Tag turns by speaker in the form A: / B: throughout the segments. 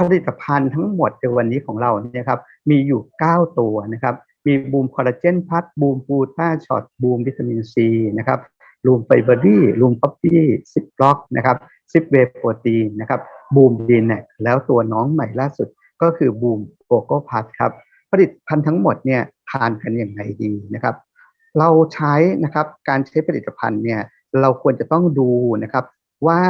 A: ผลิตภัณฑ์ทั้งหมดในวันนี้ของเราเนี่ยครับมีอยู่ 9 ตัวนะครับมีบูมคอลลาเจนพัทบูมบูต้าช็อตบูมวิตามินซีนะครับรูมไฟเบอรี่รูมป๊อปปี้ซิปล็อกนะครับซิปเวโปรตีนนะครับบูมดีเนแล้วตัวน้องใหม่ล่าสุดก็คือบูมโกโก้พัทครับผลิตภัณฑ์ทั้งหมดเนี่ยทานกันอย่างไรดีนะครับ เราใช้นะครับการใช้ผลิตภัณฑ์เนี่ยเราควรจะต้องดูนะครับว่า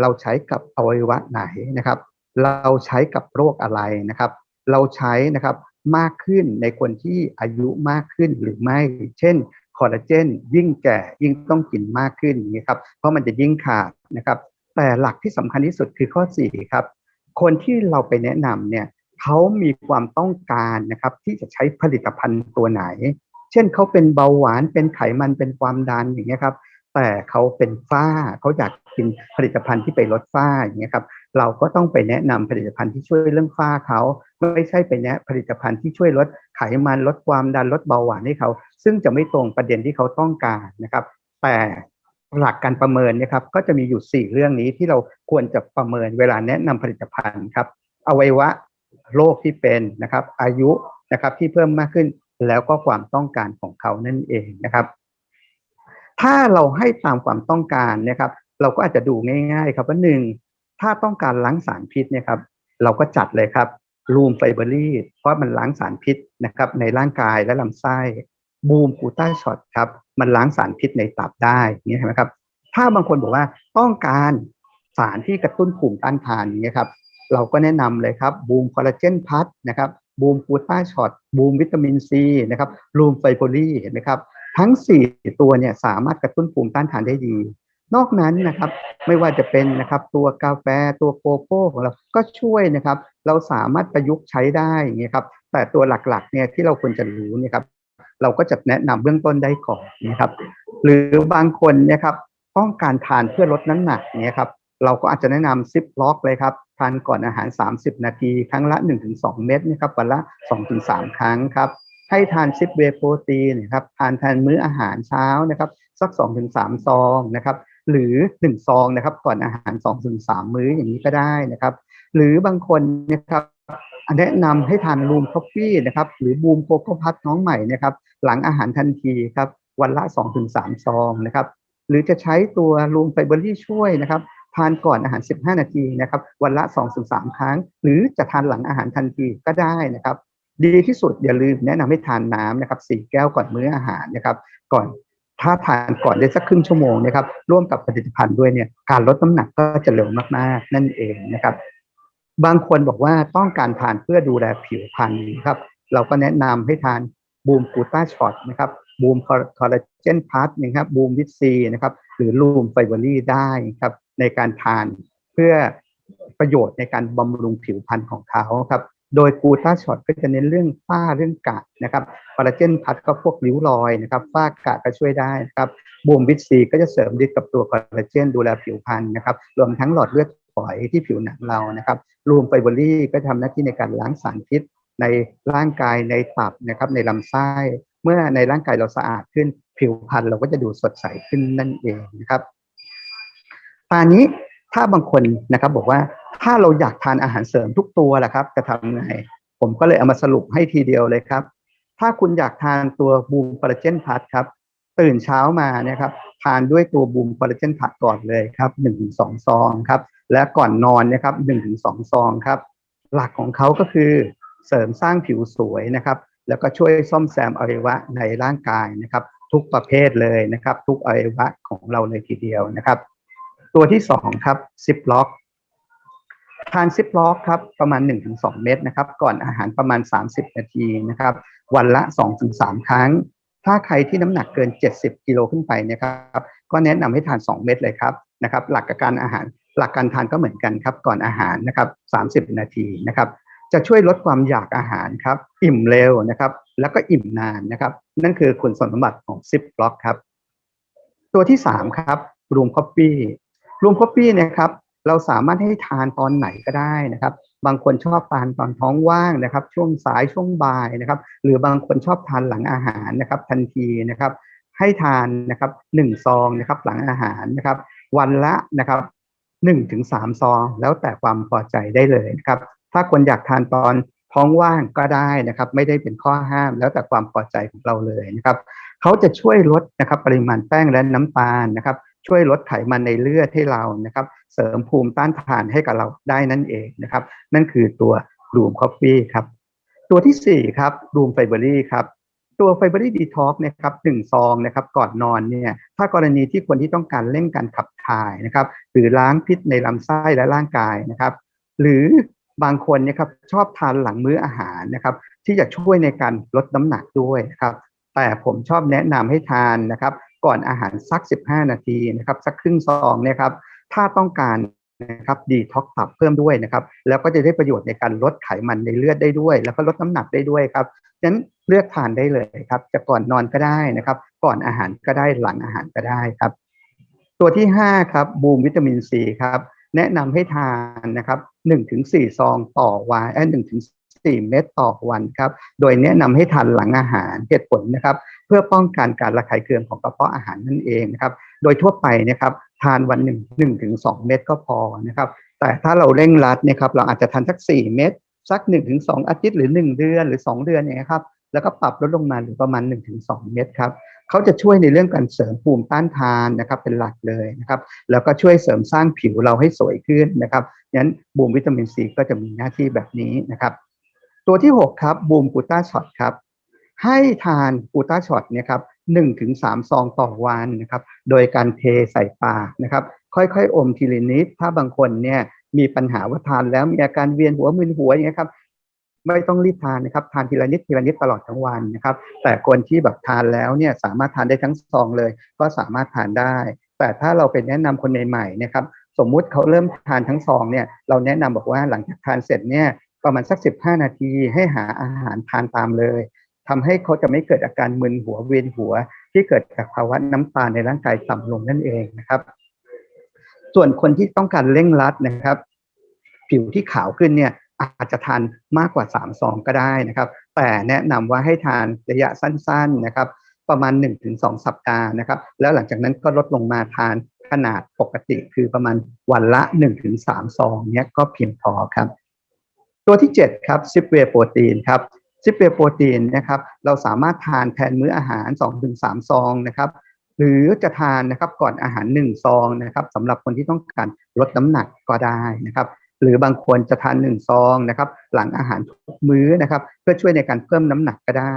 A: เราใช้กับอวัยวะไหนนะครับ เราใช้กับโรคอะไรนะครับ เราใช้นะครับมากขึ้นในคนที่อายุมากขึ้นหรือไม่ เช่นคอลลาเจนยิ่งแก่ยิ่งต้องกินมากขึ้นอย่างนี้ครับเพราะมันจะยิ่งขาดนะครับ แต่หลักที่สำคัญที่สุดคือข้อ4ครับคนที่เราไปแนะนำเนี่ยเขามีความต้องการนะครับที่จะใช้ผลิตภัณฑ์ตัวไหน เช่นเขาเป็นเบาหวานเป็นไขมันเป็นความดันอย่างเงี้ยครับแต่เขาเป็นฝ้าเขาอยาก กินผลิตภัณฑ์ที่ไปลดฝ้าอย่างเงี้ยครับเราก็ต้องไปแนะนำผลิตภัณฑ์ที่ช่วยเรื่องฝ้าเขาไม่ใช่ไปแนะผลิตภัณฑ์ที่ช่วยลดไขมันลดความดันลดเบาหวานให้เขา ซึ่งจะไม่ตรงประเด็นที่เขาต้องการนะครับ แต่หลักการประเมินนะครับก็จะมีอยู่ 4 เรื่องนี้ที่เราควรจะประเมินเวลาแนะนำผลิตภัณฑ์ครับอวัยวะโรคที่เป็นนะครับอายุนะครับที่เพิ่มมากขึ้นแล้วก็ความต้องการของเขานั่นเองนะครับ ถ้าเราให้ตามความต้องการนะครับ เราก็อาจจะดูง่าย ๆ ครับว่าหนึ่งถ้าต้องการล้างสารพิษเนี่ยครับเราก็จัดเลยครับรูมไฟเบอรี่เพราะมันล้างสารพิษนะครับในร่างกายและลำไส้บูมกูต้าช็อตครับมันล้างสารพิษในตับได้นี่ใช่ไหมครับ ถ้าบางคนบอกว่าต้องการสารที่กระตุ้นภูมิต้านทานอย่างเงี้ยครับเราก็แนะนำเลยครับบูมคอลลาเจนพัทนะครับบูมกูต้าช็อตบูมวิตามินซีนะครับรูมไฟโบรี่เห็นไหมครับ ทั้ง 4 ตัวเนี่ยสามารถกระตุ้นภูมิต้านทานได้ดี นอกนั้นนะครับไม่ว่าจะเป็นนะครับตัวกาแฟตัวโกโก้ของเราก็ช่วยนะครับ เราสามารถประยุกต์ใช้ได้อย่างเงี้ยครับแต่ตัวหลักๆเนี่ยที่เราควรจะรู้เนี่ยครับเราก็จะแนะนำเบื้องต้นได้ก่อนนะครับ หรือบางคนเนี่ยครับต้องการทานเพื่อลดน้ำหนักเนี่ยครับเราก็อาจจะแนะนำซิปล็อกเลยครับทานก่อนอาหาร 30 นาที ครั้งละ 1-2 เม็ดนะครับวันละ 2-3 ครั้งครับให้ทานซิปเวโปรตีนนะครับทานแทนมื้ออาหารเช้านะครับสัก 2-3 ซองนะครับ หรือ1ซองนะครับก่อนอาหาร2-3มื้ออย่างนี้ก็ได้นะครับ หรือบางคนนะครับแนะนำให้ทานรูมคอฟฟี่นะครับหรือบูมโกโก้พัทน้องใหม่นะครับหลังอาหารทันทีครับวันละ 2-3 ซองนะครับหรือจะใช้ตัวรูมไฟเบอรี่ช่วยนะครับทานก่อนอาหาร 15 นาทีนะครับวันละ 2-3 ครั้ง หรือจะทานหลังอาหารทันทีก็ได้นะครับ ดีที่สุดอย่าลืมแนะนำให้ทานน้ำนะครับสี่แก้วก่อนมื้ออาหารนะครับก่อน ถ้าทานก่อนได้สักครึ่งชั่วโมงนะครับ ร่วมกับผลิตภัณฑ์ด้วยเนี่ยการลดน้ำหนักก็จะเร็วมากๆ นั่นเองนะครับ บางคนบอกว่าต้องการทานเพื่อดูแลผิวพรรณครับ เราก็แนะนำให้ทานบูมกูต้าช็อตนะครับบูมคอลลาเจนพาร์ทนะครับบูมวิตซีนะครับหรือรูมไฟเบอรี่ได้ครับในการทานเพื่อประโยชน์ในการบำรุงผิวพรรณของเขาครับ โดยกูต้าช็อตก็จะเน้นเรื่องฝ้าเรื่องกะนะครับคอลลาเจนพัดก็พวกริ้วรอยนะครับฝ้ากะก็ช่วยได้นะครับบูมวิตซีก็จะเสริมฤทธิ์กับตัวคอลลาเจนดูแลผิวพรรณนะครับรวมทั้งหลอดเลือดฝอยที่ผิวหนังเรานะครับรูมไฟเบอรี่ก็ทำหน้าที่ในการล้างสารพิษ ในร่างกายในตับนะครับในลำไส้ เมื่อในร่างกายเราสะอาดขึ้นผิวพรรณเราก็จะดูสดใสขึ้นนั่นเองนะครับตอนนี้ถ้าบางคนนะครับบอกว่า ถ้าเราอยากทานอาหารเสริมทุกตัวแหละครับ จะทำไง ผมก็เลยเอามาสรุปให้ทีเดียวเลยครับ ถ้าคุณอยากทานตัวบูมคอลลาเจนพัทครับ ตื่นเช้ามาเนี่ยครับทานด้วยตัวบูมคอลลาเจนพัทก่อนเลยครับหนึ่งถึงสองซองครับ และก่อนนอนนะครับหนึ่งถึงสองซองครับ หลักของเขาก็คือเสริมสร้างผิวสวยนะครับ แล้วก็ช่วยซ่อมแซมอวัยวะในร่างกายนะครับ ทุกประเภทเลยนะครับ ทุกอวัยวะของเราเลยทีเดียวนะครับ ตัวที่สองครับซิปล็อก ทานซิปล็อกครับประมาณ 1-2 เม็ดนะครับ ก่อนอาหารประมาณ 30 นาทีนะครับ วันละ 2-3 ครั้ง ถ้าใครที่น้ำหนักเกิน 70 กิโลขึ้นไปนะครับ ก็แนะนำให้ทาน 2 เม็ดเลยครับนะครับ หลักการอาหารหลักการทานก็เหมือนกันครับ ก่อนอาหารนะครับ 30 นาทีนะครับ จะช่วยลดความอยากอาหารครับ อิ่มเร็วนะครับ แล้วก็อิ่มนานนะครับ นั่นคือคุณสมบัติของซิปล็อกครับ ตัวที่ 3 ครับรูมคอฟฟี่รูมคอฟฟี่นะครับ เราสามารถให้ทานตอนไหนก็ได้นะครับ บางคนชอบทานตอนท้องว่างนะครับ ช่วงสายช่วงบ่ายนะครับ หรือบางคนชอบทานหลังอาหารนะครับ ทันทีนะครับ ให้ทานนะครับหนึ่งซองนะครับ หลังอาหารนะครับ วันละนะครับหนึ่งถึงสามซอง แล้วแต่ความพอใจได้เลยนะครับ ถ้าคนอยากทานตอนท้องว่างก็ได้นะครับ ไม่ได้เป็นข้อห้ามแล้วแต่ความพอใจของเราเลยนะครับเขาจะช่วยลดนะครับ ปริมาณแป้งและน้ำตาลนะครับ ช่วยลดไขมันในเลือดให้เรานะครับ เสริมภูมิต้านทานให้กับเราได้นั่นเองนะครับ นั่นคือตัวรูมคอฟฟี่ครับ ตัวที่ 4 ครับรูมไฟเบอรี่ครับตัวไฟเบอรี่ดีท็อกนะครับหนึ่งซองนะครับก่อนนอนเนี่ยถ้ากรณีที่คนที่ต้องการเร่งการขับถ่ายนะครับ หรือล้างพิษในลำไส้และร่างกายนะครับ หรือบางคนนี่ยครับชอบทานหลังมื้ออาหารนะครับ ที่จะช่วยในการลดน้ำหนักด้วยนะครับแต่ผมชอบแนะนำให้ทานนะครับ ก่อนอาหารสัก 15 นาทีนะครับสักครึ่งซองเนะครับถ้าต้องการนะครับดีท็อกตับเพิ่มด้วยนะครับแล้วก็จะได้ประโยชน์ในการลดไขมันในเลือดได้ด้วย แล้วก็ลดน้ำหนักได้ด้วยครับฉะนั้นเลือกทานได้เลยครับจะก่อนนอนก็ได้นะครับ ก่อนอาหารก็ได้หลังอาหารก็ได้ครับ ตัวที่ 5 ครับบูมวิตามินซีครับแนะนำให้ทานนะครับ1-4ซองต่อวันเอ้หนึ่งถึงสี่เม็ดต่อวันครับ โดยแนะนำให้ทานหลังอาหารเหตุผลนะครับ พื่อป้องกันการระคายเคืองของกระเพาะอาหารนั่นเองนะครับ โดยทั่วไปนะครับทานวันหนึ่งหนึ่งถึงสองเม็ดก็พอนะครับ แต่ถ้าเราเร่งรัดนี่ยครับเราอาจจะทานสักสี่เม็ดสักหนึ่งถึงสองอาทิตย์หรือหนึ่งเดือนหรือสองเดือนอย่างเงี้ยครับแล้วก็ปรับลดลงมาหรือประมาณ1นถึงสเม็ดครับเขาจะช่วยในเรื่องการเสริมภูมิต้านทานนะครับเป็นหลักเลยนะครับ แล้วก็ช่วยเสริมสร้างผิวเราให้สวยขึ้นนะครับงั้นบูมวิตามินซีก็จะมีหน้าที่แบบนี้นะครับ ตัวที่ 6 ครับบูมกูต้าช็อตครับ ให้ทานกูต้าช็อตเนี่ยครับหนึ่งถึงสามซองต่อวันนะครับ โดยการเทใส่ปากนะครับ ค่อยๆ อมทีละนิด ถ้าบางคนเนี่ยมีปัญหาว่าทานแล้วมีอาการเวียนหัวมึนหัวอย่างเงี้ยครับไม่ต้องรีบทานนะครับ ทานทีละนิดทีละนิดตลอดทั้งวันนะครับ แต่คนที่แบบทานแล้วเนี่ยสามารถทานได้ทั้งซองเลย ก็สามารถทานได้ แต่ถ้าเราเป็นแนะนำคนใหม่ๆนะครับสมมุติเขาเริ่มทานทั้งซองเนี่ยเราแนะนำบอกว่าหลังจากทานเสร็จเนี่ยประมาณสัก 15 นาทีให้หาอาหารทานตามเลย ทำให้เขาจะไม่เกิดอาการมึนหัวเวียนหัว ที่เกิดจากภาวะน้ำตาลในร่างกายต่ำลงนั่นเองนะครับ ส่วนคนที่ต้องการเร่งรัดนะครับ ผิวที่ขาวขึ้นเนี่ยอาจจะทานมากกว่า3ซองก็ได้นะครับ แต่แนะนำว่าให้ทานระยะสั้นๆนะครับ ประมาณ 1-2 สัปดาห์นะครับ แล้วหลังจากนั้นก็ลดลงมาทานขนาดปกติคือประมาณวันละ 1-3ซองเนี้ยก็เพียงพอครับ ตัวที่ 7 ครับซิปเวโปรตีนครับ ซิปเวโปรตีนนะครับเราสามารถทานแทนมื้ออาหาร 2-3 ซองนะครับหรือจะทานนะครับก่อนอาหาร 1 ซองนะครับสำหรับคนที่ต้องการลดน้ำหนักก็ได้นะครับหรือบางคนจะทาน 1 ซองนะครับหลังอาหารทุกมื้อนะครับเพื่อช่วยในการเพิ่มน้ำหนักก็ได้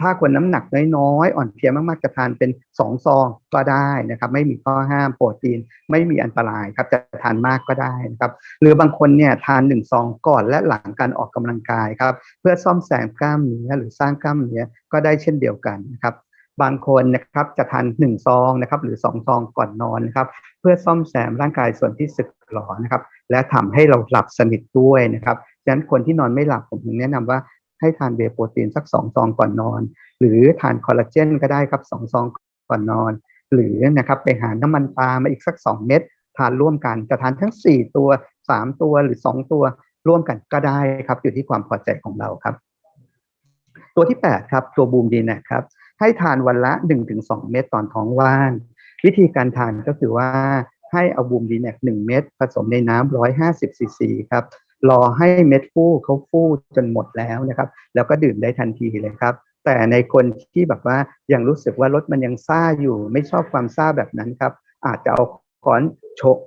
A: ถ้าคนน้ำหนักน้อยๆอ่อนเพลียมากๆจะทานเป็น2ซองก็ได้นะครับ ไม่มีข้อห้ามโปรตีนไม่มีอันตรายครับจะทานมากก็ได้นะครับหรือบางคนเนี่ยทาน1ซองก่อนและหลังการออกกำลังกายครับ เพื่อซ่อมแซมกล้ามเนื้อหรือสร้างกล้ามเนื้อก็ได้เช่นเดียวกันนะครับบางคนนะครับจะทาน1ซองนะครับหรือ2ซองก่อนนอนนะครับเพื่อซ่อมแซมร่างกายส่วนที่สึกหรอนะครับและทำให้เราหลับสนิทด้วยนะครับฉะนั้นคนที่นอนไม่หลับผมถึงแนะนำว่า ให้ทานเบโปรตีนสัก2ซองก่อนนอน หรือทานคอลลาเจนก็ได้ครับ2ซองก่อนนอน หรือนะครับไปหาน้ำมันปลามาอีกสัก2เม็ดทานร่วมกันจะทานทั้ง4ตัว3ตัวหรือ2ตัวร่วมกันก็ได้ครับ อยู่ที่ความพอใจของเราครับ ตัวที่8ครับตัวบูมดีนะครับให้ทานวันละ1-2เม็ดตอนท้องว่างวิธีการทานก็คือว่าให้เอาบูมดีแนก1เม็ดผสมในน้ำ150ซีซีครับ รอให้เม็ดฟูเขาฟูจนหมดแล้วนะครับ แล้วก็ดื่มได้ทันทีเลยครับ แต่ในคนที่แบบว่ายังรู้สึกว่ารสมันยังซ่าอยู่ ไม่ชอบความซ่าแบบนั้นครับ อาจจะเอาค้อนชก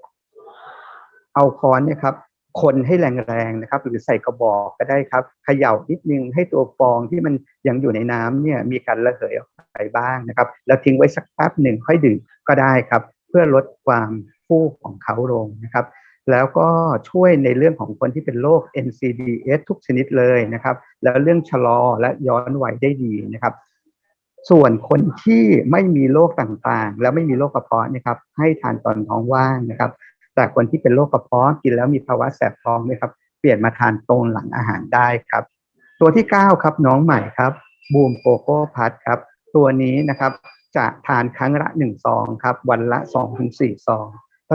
A: เอาค้อนเนี่ยครับคนให้แรงๆนะครับ หรือใส่กระบอกก็ได้ครับเขย่านิดนึงให้ตัวฟองที่มันยังอยู่ในน้ำเนี่ยมีการระเหยออกไปบ้างนะครับ แล้วทิ้งไว้สักแป๊บหนึ่งค่อยดื่มก็ได้ครับ เพื่อลดความฟูของเขาลงนะครับ แล้วก็ช่วยในเรื่องของคนที่เป็นโรค NCDs ทุกชนิดเลยนะครับ แล้วเรื่องชะลอและย้อนวัยได้ดีนะครับ ส่วนคนที่ไม่มีโรคต่างๆ แล้วไม่มีโรคกระเพาะนะครับ ให้ทานตอนท้องว่างนะครับ แต่คนที่เป็นโรคกระเพาะกินแล้วมีภาวะแสบท้องนะครับ เปลี่ยนมาทานตรงหลังอาหารได้ครับ ตัวที่ 9 ครับน้องใหม่ครับบูมโกโก้พัทครับ ตัวนี้นะครับจะทานครั้งละ1ซองครับ วันละ2-4ซอง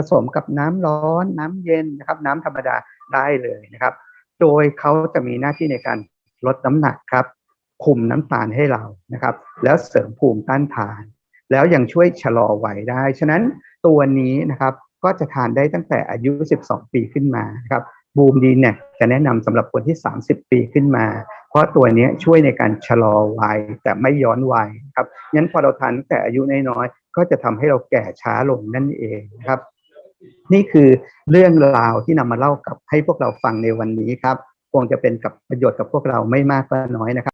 A: สมกับน้ำร้อนน้ำเย็นนะครับ น้ำธรรมดาได้เลยนะครับ โดยเขาจะมีหน้าที่ในการลดน้ำหนักครับ คุมน้ำตาลให้เรานะครับ แล้วเสริมภูมิต้านทาน แล้วยังช่วยชะลอวัยได้ ฉะนั้นตัวนี้นะครับก็จะทานได้ตั้งแต่อายุ 12 ปีขึ้นมานครับบูมดีเนี่ยจะแนะนำสำหรับคนที่ 30 ปีขึ้นมา เพราะตัวนี้ช่วยในการชะลอวัยแต่ไม่ย้อนวัยครับงั้นพอเราทานตั้งแต่อายุน้อยๆก็จะทำให้เราแก่ช้าลงนั่นเองนะครับ นี่คือเรื่องราวที่นำมาเล่ากับให้พวกเราฟังในวันนี้ครับคงจะเป็นกับประโยชน์กับพวกเราไม่มากก็น้อยนะครับ